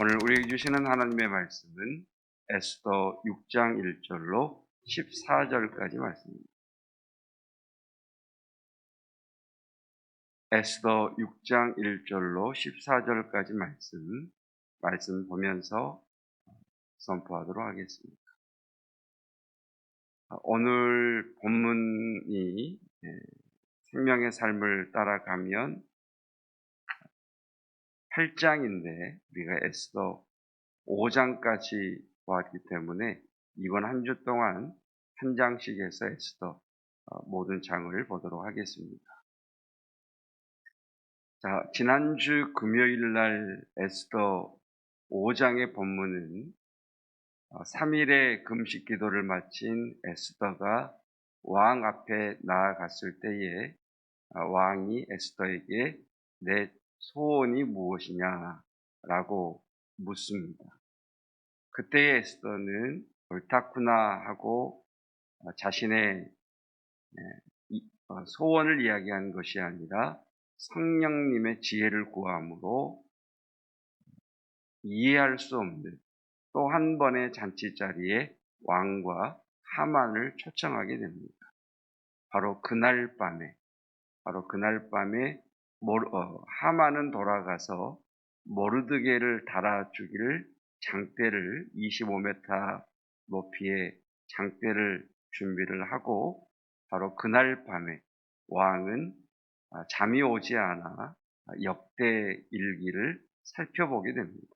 오늘 우리에게 주시는 하나님의 말씀은 에스더 6장 1절로 14절까지 말씀입니다. 에스더 6장 1절로 14절까지 말씀, 말씀 보면서 선포하도록 하겠습니다. 오늘 본문이 예, 생명의 삶을 따라가면 8장인데 우리가 에스더 5장까지 보았기 때문에 이번 한 주 동안 한 장씩 해서 에스더 어, 모든 장을 보도록 하겠습니다. 자, 지난주 금요일 날 에스더 5장의 본문은 3일의 어, 금식 기도를 마친 에스더가 왕 앞에 나아갔을 때에 어, 왕이 에스더에게 내 소원이 무엇이냐라고 묻습니다. 그때의 에스더는 옳다구나 하고 어, 자신의 소원을 이야기한 것이 아니라 성령님의 지혜를 구함으로 이해할 수 없는 또 한 번의 잔치 자리에 왕과 하만을 초청하게 됩니다. 바로 그날 밤에, 바로 그날 밤에 어, 하만은 돌아가서 모르드게를 달아주기를 장대를 25m 높이의 장대를 준비를 하고 바로 그날 밤에 왕은 아, 잠이 오지 않아 역대 일기를 살펴보게 됩니다.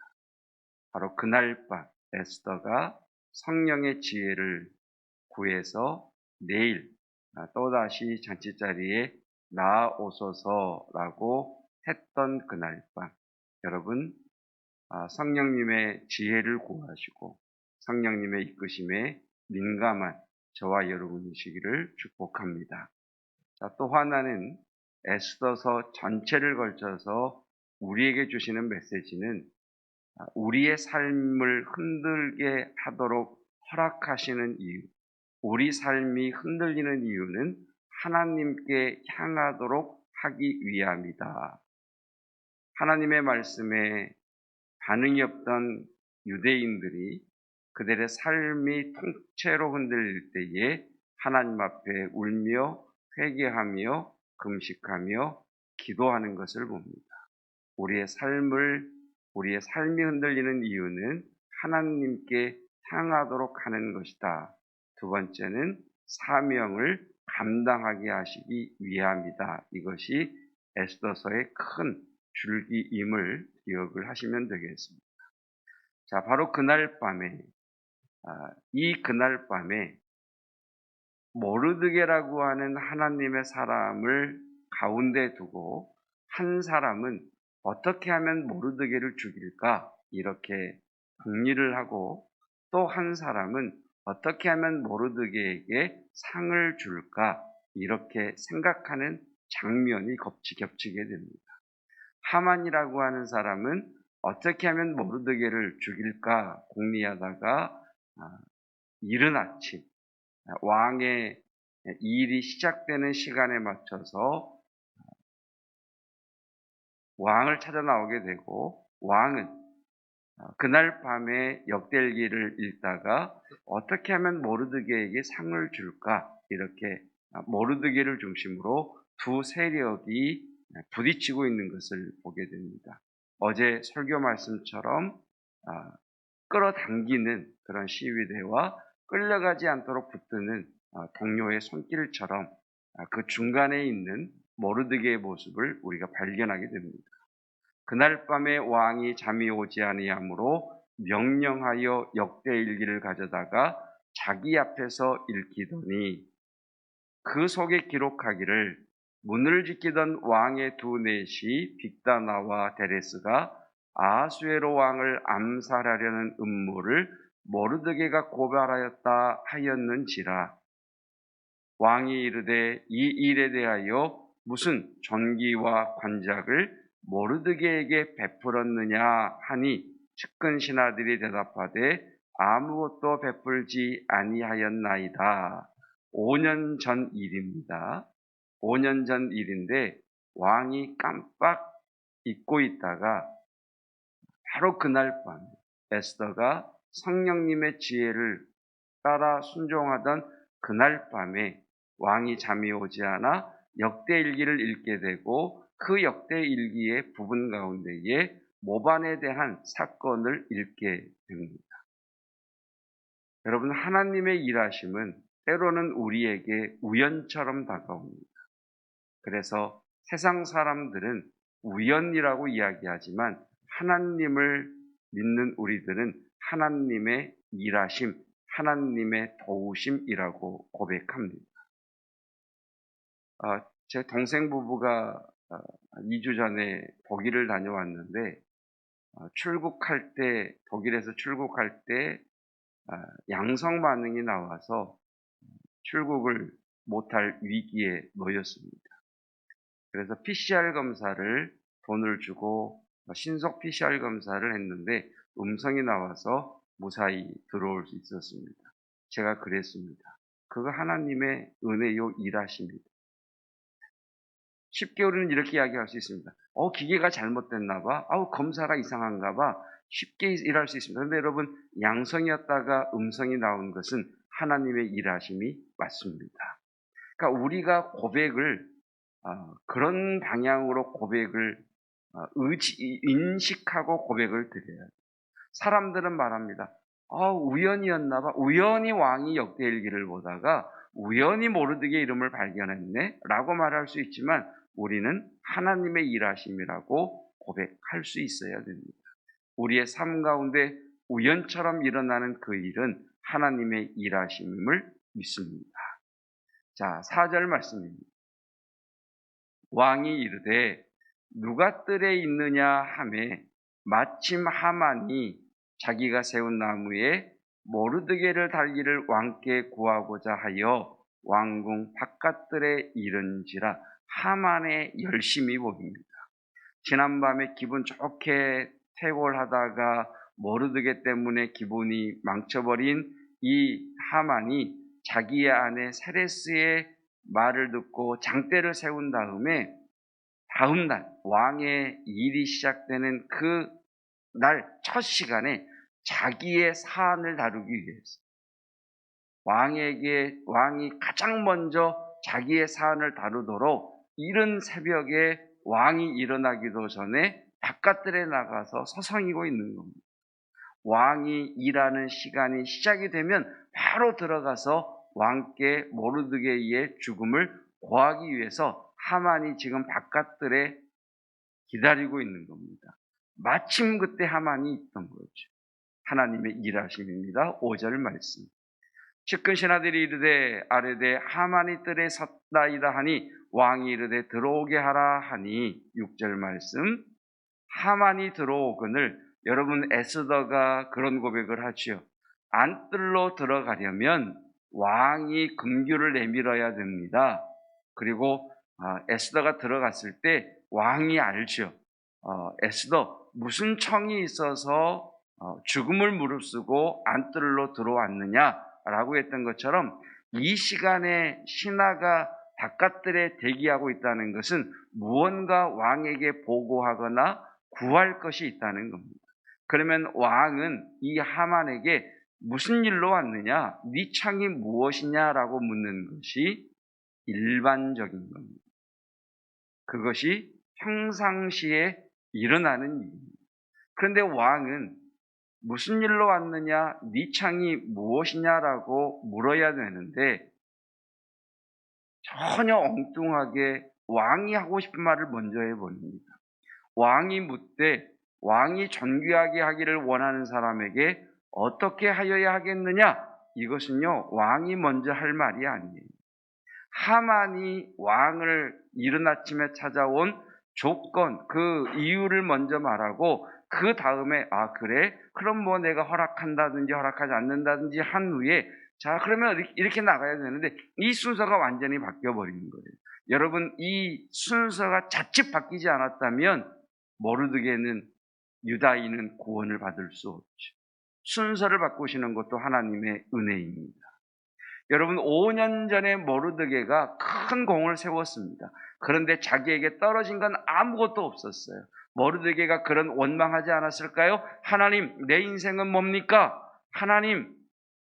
바로 그날 밤 에스더가 성령의 지혜를 구해서 내일 아, 또다시 잔치자리에 나오소서라고 했던 그날 밤 여러분 아, 성령님의 지혜를 구하시고 성령님의 이끄심에 민감한 저와 여러분이시기를 축복합니다. 자, 또 하나는 에스더서 전체를 걸쳐서 우리에게 주시는 메시지는 아, 우리의 삶을 흔들게 하도록 허락하시는 이유, 우리 삶이 흔들리는 이유는 하나님께 향하도록 하기 위함이다. 하나님의 말씀에 반응이 없던 유대인들이 그들의 삶이 통째로 흔들릴 때에 하나님 앞에 울며 회개하며 금식하며 기도하는 것을 봅니다. 우리의 삶을 우리의 삶이 흔들리는 이유는 하나님께 향하도록 하는 것이다. 두 번째는 사명을 감당하게 하시기 위함이다. 이것이 에스더서의 큰 줄기임을 기억을 하시면 되겠습니다. 자, 바로 그날 밤에, 아, 이 그날 밤에 모르드게라고 하는 하나님의 사람을 가운데 두고 한 사람은 어떻게 하면 모르드게를 죽일까 이렇게 궁리를 하고 또 한 사람은 어떻게 하면 모르드게에게 상을 줄까 이렇게 생각하는 장면이 겹치, 겹치게 됩니다. 하만이라고 하는 사람은 어떻게 하면 모르드게를 죽일까 궁리하다가 아, 이른 아침 왕의 일이 시작되는 시간에 맞춰서 왕을 찾아 나오게 되고 왕은 그날 밤에 역델기를 읽다가 어떻게 하면 모르드게에게 상을 줄까 이렇게 모르드게를 중심으로 두 세력이 부딪히고 있는 것을 보게 됩니다. 어제 설교 말씀처럼 끌어당기는 그런 시위대와 끌려가지 않도록 붙드는 어, 동료의 손길처럼 아, 그 중간에 있는 모르드게의 모습을 우리가 발견하게 됩니다. 그날 밤에 왕이 잠이 오지 아니하므로 명령하여 역대 일기를 가져다가 자기 앞에서 읽히더니 그 속에 기록하기를 문을 지키던 왕의 두 넷이 빅다나와 데레스가 아수에로 왕을 암살하려는 음모를 모르드게가 고발하였다 하였는지라. 왕이 이르되 이 일에 대하여 무슨 전기와 관작을 모르드게에게 베풀었느냐 하니 측근 신하들이 대답하되 아무것도 베풀지 아니하였나이다. 5년 전 일입니다. 5년 전 일인데 왕이 깜빡 잊고 있다가 바로 그날 밤 에스더가 성령님의 지혜를 따라 순종하던 그날 밤에 왕이 잠이 오지 않아 역대일기를 읽게 되고 그 역대 일기의 부분 가운데에 모반에 대한 사건을 읽게 됩니다. 여러분 하나님의 일하심은 때로는 우리에게 우연처럼 다가옵니다. 그래서 세상 사람들은 우연이라고 이야기하지만 하나님을 믿는 우리들은 하나님의 일하심, 하나님의 도우심이라고 고백합니다. 어, 제 동생 부부가 어, 2주 전에 독일을 다녀왔는데 어, 출국할 때 독일에서 출국할 때 아, 양성 반응이 나와서 출국을 못할 위기에 놓였습니다. 그래서 PCR 검사를 돈을 주고 신속 PCR 검사를 했는데 음성이 나와서 무사히 들어올 수 있었습니다. 제가 그랬습니다. 그거 하나님의 은혜요 일하십니다. 쉽게 우리는 이렇게 이야기할 수 있습니다. 어, 기계가 잘못됐나 봐. 아우, 검사가 이상한가 봐. 쉽게 일할 수 있습니다. 그런데 여러분, 양성이었다가 음성이 나온 것은 하나님의 일하심이 맞습니다. 그러니까 우리가 고백을 어, 그런 방향으로 고백을 어, 의지, 인식하고 고백을 드려야 돼요. 사람들은 말합니다. 아, 우연이었나 봐. 우연히 왕이 역대일기를 보다가 우연히 모르드게 이름을 발견했네. 라고 말할 수 있지만 우리는 하나님의 일하심이라고 고백할 수 있어야 됩니다. 우리의 삶 가운데 우연처럼 일어나는 그 일은 하나님의 일하심을 믿습니다. 자, 4절 말씀입니다. 왕이 이르되 누가 뜰에 있느냐 하매 마침 하만이 자기가 세운 나무에 모르드게를 달기를 왕께 구하고자 하여 왕궁 바깥들에 이른지라 하만의 열심히 보입니다. 지난밤에 기분 좋게 퇴골하다가 모르드게 때문에 기분이 망쳐버린 이 하만이 자기의 아내 세레스의 말을 듣고 장대를 세운 다음에 다음 날 왕의 일이 시작되는 그 날 첫 시간에 자기의 사안을 다루기 위해서 왕에게 왕이 가장 먼저 자기의 사안을 다루도록 이른 새벽에 왕이 일어나기도 전에 바깥들에 나가서 서성이고 있는 겁니다. 왕이 일하는 시간이 시작이 되면 바로 들어가서 왕께 모르드게의 죽음을 고하기 위해서 하만이 지금 바깥들에 기다리고 있는 겁니다. 마침 그때 하만이 있던 거죠. 하나님의 일하심입니다. 5절 말씀. 측근 신하들이 이르되 아르되 하만이 뜰에 섰다이다 하니 왕이 이르되 들어오게 하라 하니 6절 말씀 하만이 들어오거늘 여러분 에스더가 그런 고백을 하지요. 안뜰로 들어가려면 왕이 금규를 내밀어야 됩니다. 그리고 아, 에스더가 들어갔을 때 왕이 알죠. 어, 에스더 무슨 청이 있어서 어, 죽음을 무릅쓰고 안뜰로 들어왔느냐 라고 했던 것처럼 이 시간에 신하가 바깥들에 대기하고 있다는 것은 무언가 왕에게 보고하거나 구할 것이 있다는 겁니다. 그러면 왕은 이 하만에게 무슨 일로 왔느냐? 네 창이 무엇이냐라고 묻는 것이 일반적인 겁니다. 그것이 평상시에 일어나는 일입니다. 그런데 왕은 무슨 일로 왔느냐, 네 창이 무엇이냐라고 물어야 되는데 전혀 엉뚱하게 왕이 하고 싶은 말을 먼저 해버립니다. 왕이 묻되 왕이 존귀하게 하기를 원하는 사람에게 어떻게 하여야 하겠느냐? 이것은요, 왕이 먼저 할 말이 아니에요. 하만이 왕을 이른 아침에 찾아온 조건, 그 이유를 먼저 말하고 그 다음에 아 그래? 그럼 뭐 내가 허락한다든지 허락하지 않는다든지 한 후에 자 그러면 이렇게 나가야 되는데 이 순서가 완전히 바뀌어 버리는 거예요. 여러분 이 순서가 자칫 바뀌지 않았다면 모르드게는 유다인은 구원을 받을 수 없죠. 순서를 바꾸시는 것도 하나님의 은혜입니다. 여러분 5년 전에 모르드게가 큰 공을 세웠습니다. 그런데 자기에게 떨어진 건 아무것도 없었어요. 모르드게가 그런 원망하지 않았을까요? 하나님, 내 인생은 뭡니까? 하나님,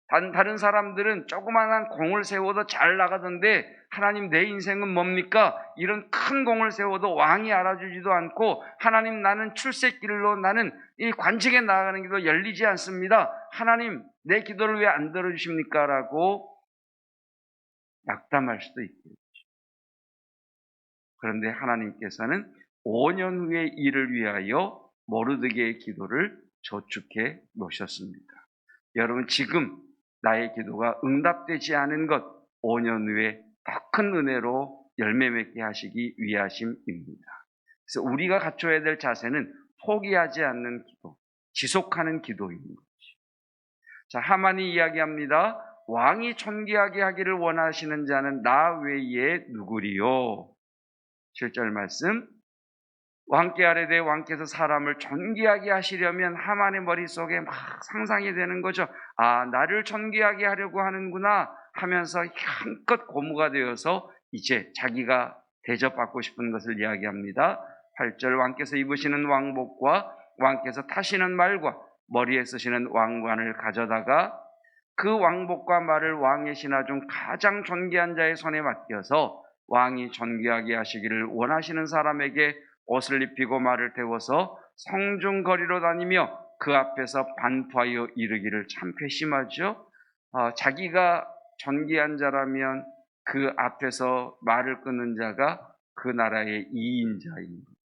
단, 다른 사람들은 조그만한 공을 세워도 잘 나가던데 하나님 내 인생은 뭡니까? 이런 큰 공을 세워도 왕이 알아주지도 않고 하나님 나는 출세길로 나는 이 관직에 나아가는 길도 열리지 않습니다. 하나님 내 기도를 왜 안 들어주십니까? 라고 낙담할 수도 있겠죠. 그런데 하나님께서는 5년 후의 일을 위하여 모르드게의 기도를 저축해 놓으셨습니다. 여러분 지금 나의 기도가 응답되지 않은 것 5년 후에 더 큰 은혜로 열매 맺게 하시기 위하심입니다. 그래서 우리가 갖춰야 될 자세는 포기하지 않는 기도, 지속하는 기도인 거지. 자, 하만이 이야기합니다. 왕이 존귀하게 하기를 원하시는 자는 나 외에 누구리요? 7절 말씀. 왕께 아래되 왕께서 사람을 존귀하게 하시려면 하만의 머릿속에 막 상상이 되는 거죠. 아, 나를 존귀하게 하려고 하는구나 하면서 한껏 고무가 되어서 이제 자기가 대접받고 싶은 것을 이야기합니다. 8절 왕께서 입으시는 왕복과 왕께서 타시는 말과 머리에 쓰시는 왕관을 가져다가 그 왕복과 말을 왕의 신하 중 가장 존귀한 자의 손에 맡겨서 왕이 존귀하게 하시기를 원하시는 사람에게 옷을 입히고 말을 태워서 성중거리로 다니며 그 앞에서 반포하여 이르기를 참 괘씸하죠. 어, 자기가 존귀한 자라면 그 앞에서 말을 끊는 자가 그 나라의 이인자인 거죠.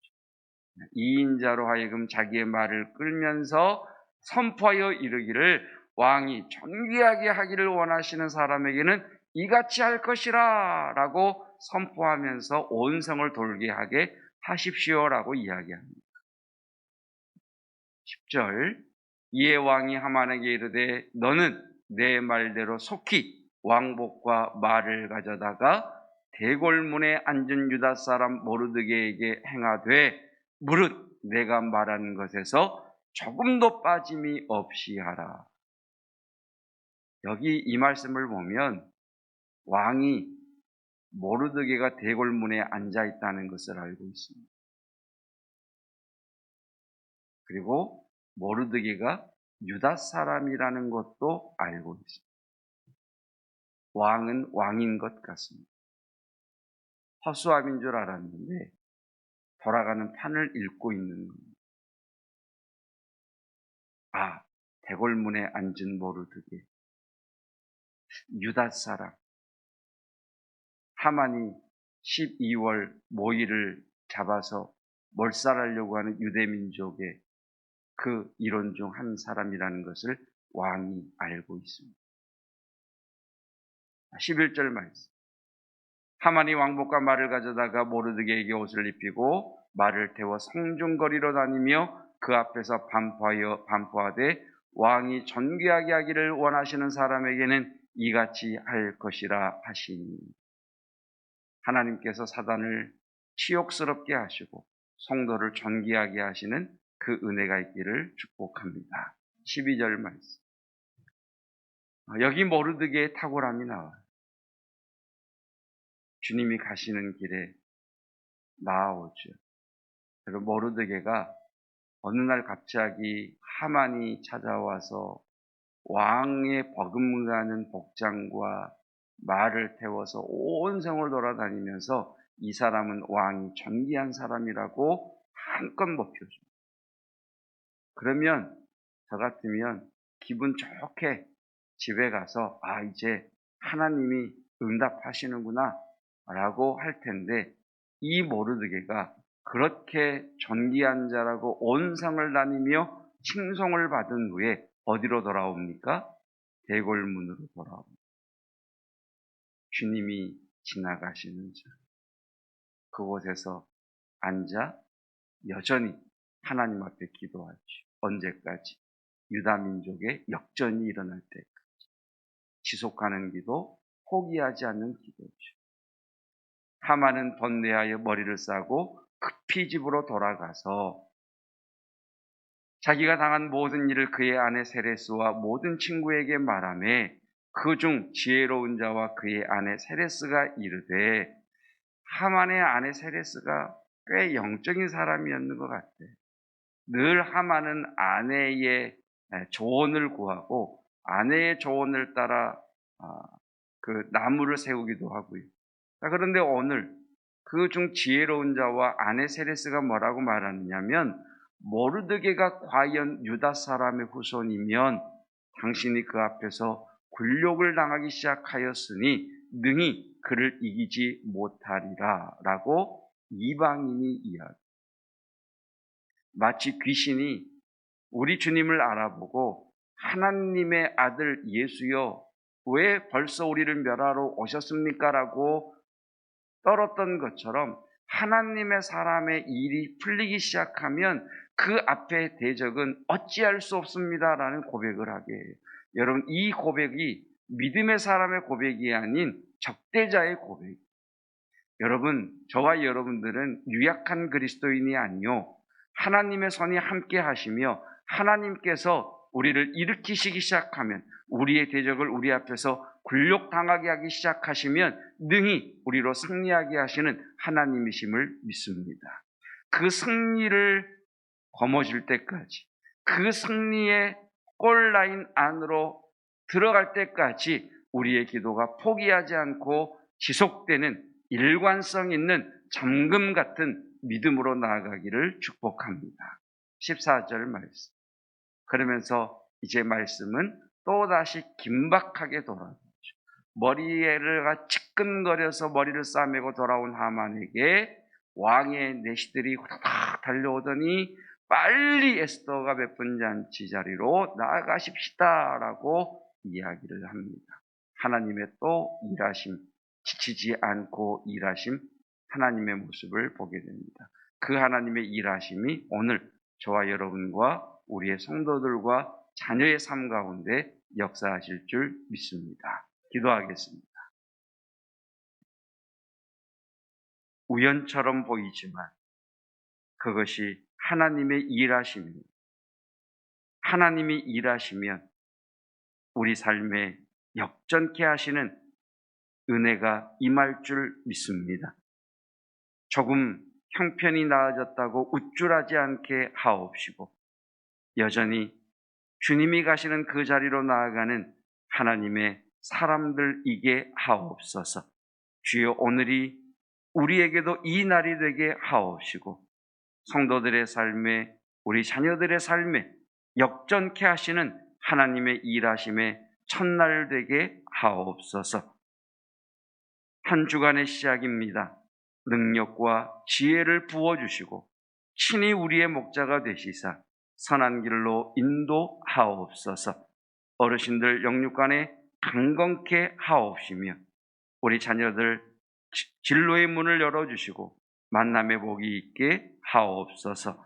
이인자로 하여금 자기의 말을 끌면서 선포하여 이르기를 왕이 존귀하게 하기를 원하시는 사람에게는 이같이 할 것이라 라고 선포하면서 온 성을 돌게 하게 하십시오라고 이야기합니다. 10절 이에 왕이 하만에게 이르되 너는 내 말대로 속히 왕복과 말을 가져다가 대골문에 앉은 유다 사람 모르드게에게 행하되 무릇 내가 말하는 것에서 조금도 빠짐이 없이 하라. 여기 이 말씀을 보면 왕이 모르드게가 대골문에 앉아 있다는 것을 알고 있습니다. 그리고 모르드게가 유다 사람이라는 것도 알고 있습니다. 왕은 왕인 것 같습니다. 허수아비인 줄 알았는데 돌아가는 판을 읽고 있는 겁니다. 아, 대골문에 앉은 모르드게 유다 사람 하만이 12월 모이를 잡아서 몰살하려고 하는 유대민족의 그 이론 중한 사람이라는 것을 왕이 알고 있습니다. 11절 말씀. 하만이 왕복과 말을 가져다가 모르드게에게 옷을 입히고 말을 태워 성중거리로 다니며 그 앞에서 반포하여 반포하되 왕이 존귀하게 하기를 원하시는 사람에게는 이같이 할 것이라 하시니 하나님께서 사단을 치욕스럽게 하시고 성도를 존귀하게 하시는 그 은혜가 있기를 축복합니다. 12절 말씀. 여기 모르드게의 탁월함이 나와요. 주님이 가시는 길에 나아오죠. 그리고 모르드게가 어느 날 갑자기 하만이 찾아와서 왕의 버금가는 복장과 말을 태워서 온 성을 돌아다니면서 이 사람은 왕이 존귀한 사람이라고 한껏 높여줍니다. 그러면 저 같으면 기분 좋게 집에 가서 아 이제 하나님이 응답하시는구나 라고 할 텐데 이 모르드게가 그렇게 존귀한 자라고 온 성을 다니며 칭송을 받은 후에 어디로 돌아옵니까? 대골문으로 돌아옵니다. 주님이 지나가시는 자. 그곳에서 앉아 여전히 하나님 앞에 기도하지. 언제까지? 유다 민족의 역전이 일어날 때까지. 지속하는 기도, 포기하지 않는 기도죠. 하마는 번뇌하여 머리를 싸고 급히 집으로 돌아가서 자기가 당한 모든 일을 그의 아내 세레스와 모든 친구에게 말하며 그 중 지혜로운 자와 그의 아내 세레스가 이르되 하만의 아내 세레스가 꽤 영적인 사람이었는 것 같아. 늘 하만은 아내의 조언을 구하고 아내의 조언을 따라 아, 그 나무를 세우기도 하고요. 자, 그런데 오늘 그 중 지혜로운 자와 아내 세레스가 뭐라고 말하느냐면 모르드게가 과연 유다 사람의 후손이면 당신이 그 앞에서 굴욕을 당하기 시작하였으니 능히 그를 이기지 못하리라 라고 이방인이 이야기. 마치 귀신이 우리 주님을 알아보고 하나님의 아들 예수여 왜 벌써 우리를 멸하러 오셨습니까? 라고 떨었던 것처럼 하나님의 사람의 일이 풀리기 시작하면 그 앞에 대적은 어찌할 수 없습니다라는 고백을 하게 해요. 여러분 이 고백이 믿음의 사람의 고백이 아닌 적대자의 고백. 여러분 저와 여러분들은 유약한 그리스도인이 아니요 하나님의 손이 함께 하시며 하나님께서 우리를 일으키시기 시작하면 우리의 대적을 우리 앞에서 굴욕당하게 하기 시작하시면 능히 우리로 승리하게 하시는 하나님이심을 믿습니다. 그 승리를 거머쥘 때까지 그 승리의 골라인 안으로 들어갈 때까지 우리의 기도가 포기하지 않고 지속되는 일관성 있는 잠금 같은 믿음으로 나아가기를 축복합니다. 14절 말씀. 그러면서 이제 말씀은 또다시 긴박하게 돌아오죠. 머리가 치끈거려서 머리를 싸매고 돌아온 하만에게 왕의 내시들이 후다닥 달려오더니 빨리 에스더가 베푼 잔치 자리로 나아가십시다라고 이야기를 합니다. 하나님의 또 일하심, 지치지 않고 일하심, 하나님의 모습을 보게 됩니다. 그 하나님의 일하심이 오늘 저와 여러분과 우리의 성도들과 자녀의 삶 가운데 역사하실 줄 믿습니다. 기도하겠습니다. 우연처럼 보이지만 그것이 하나님의 일하심입니다. 하나님이 일하시면 우리 삶에 역전케 하시는 은혜가 임할 줄 믿습니다. 조금 형편이 나아졌다고 우쭐하지 않게 하옵시고 여전히 주님이 가시는 그 자리로 나아가는 하나님의 사람들이게 하옵소서. 주여 오늘이 우리에게도 이 날이 되게 하옵시고 성도들의 삶에 우리 자녀들의 삶에 역전케 하시는 하나님의 일하심의 첫날 되게 하옵소서. 한 주간의 시작입니다. 능력과 지혜를 부어주시고 친히 우리의 목자가 되시사 선한 길로 인도하옵소서. 어르신들 영육간에 강건케 하옵시며 우리 자녀들 진로의 문을 열어주시고 만남의 복이 있게 하옵소서.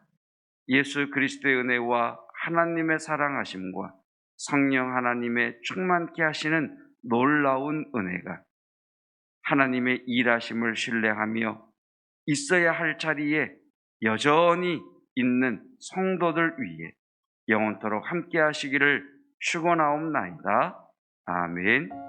예수 그리스도의 은혜와 하나님의 사랑하심과 성령 하나님의 충만케 하시는 놀라운 은혜가 하나님의 일하심을 신뢰하며 있어야 할 자리에 여전히 있는 성도들 위해 영원토록 함께 하시기를 축원하옵나이다. 아멘.